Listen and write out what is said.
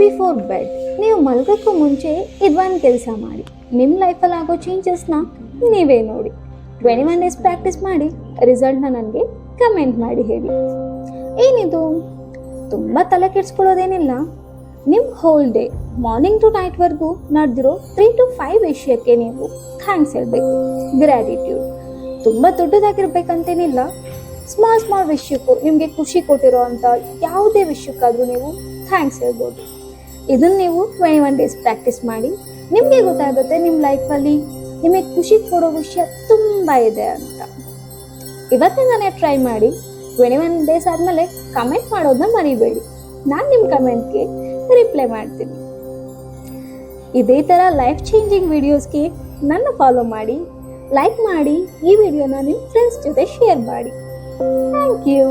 Before bed ನೀವು ಮಲಗೋಕ್ಕೂ ಮುಂಚೆ ಇದೊಂದು ಕೆಲಸ ಮಾಡಿ. ನಿಮ್ಮ ಲೈಫಲ್ಲಿ ಆಗೋ ಚೇಂಜಸ್ನ ನೀವೇ ನೋಡಿ. ಟ್ವೆಂಟಿ ಒನ್ ಡೇಸ್ ಪ್ರಾಕ್ಟೀಸ್ ಮಾಡಿ ರಿಸಲ್ಟ್ನ ನನಗೆ ಕಮೆಂಟ್ ಮಾಡಿ ಹೇಳಿ. ಏನಿದು? ತುಂಬ ತಲೆ ಕೆಡಿಸ್ಕೊಳ್ಳೋದೇನಿಲ್ಲ. ನಿಮ್ಮ ಹೋಲ್ ಡೇ ಮಾರ್ನಿಂಗ್ ಟು ನೈಟ್ವರೆಗೂ ನಡೆದಿರೋ ತ್ರೀ ಟು ಫೈವ್ ವಿಷಯಕ್ಕೆ ನೀವು ಥ್ಯಾಂಕ್ಸ್ ಹೇಳಬೇಕು. ಗ್ರ್ಯಾಟಿಟ್ಯೂಡ್ ತುಂಬ ದೊಡ್ಡದಾಗಿರ್ಬೇಕಂತೇನಿಲ್ಲ. ಸ್ಮಾಲ್ ಸ್ಮಾಲ್ ವಿಷಯಕ್ಕೂ ನಿಮಗೆ ಖುಷಿ ಕೊಟ್ಟಿರೋ ಅಂಥ ಯಾವುದೇ ವಿಷಯಕ್ಕಾದರೂ ನೀವು ಥ್ಯಾಂಕ್ಸ್ ಹೇಳ್ಬೋದು. ಇದನ್ನು ನೀವು ಟ್ವೆಂಟಿ ಒನ್ ಡೇಸ್ ಪ್ರಾಕ್ಟೀಸ್ ಮಾಡಿ, ನಿಮಗೆ ಗೊತ್ತಾಗುತ್ತೆ ನಿಮ್ಮ ಲೈಫಲ್ಲಿ ನಿಮಗೆ ಖುಷಿ ಕೊಡೋ ವಿಷಯ ತುಂಬ ಇದೆ ಅಂತ. ಇವತ್ತಿಂದನೇ ಟ್ರೈ ಮಾಡಿ ಟ್ವೆಂಟಿ ಒನ್ ಡೇಸ್ ಆದಮೇಲೆ ಕಮೆಂಟ್ ಮಾಡೋದನ್ನ ಮರಿಬೇಡಿ. ನಾನು ನಿಮ್ಮ ಕಮೆಂಟ್ಗೆ ರಿಪ್ಲೈ ಮಾಡ್ತೀನಿ. ಇದೇ ಥರ ಲೈಫ್ ಚೇಂಜಿಂಗ್ ವಿಡಿಯೋಸ್ಗೆ ನನ್ನ ಫಾಲೋ ಮಾಡಿ ಲೈಕ್ ಮಾಡಿ ಈ ವಿಡಿಯೋನ ನಿಮ್ಮ ಫ್ರೆಂಡ್ಸ್ ಜೊತೆ ಶೇರ್ ಮಾಡಿ. Thank you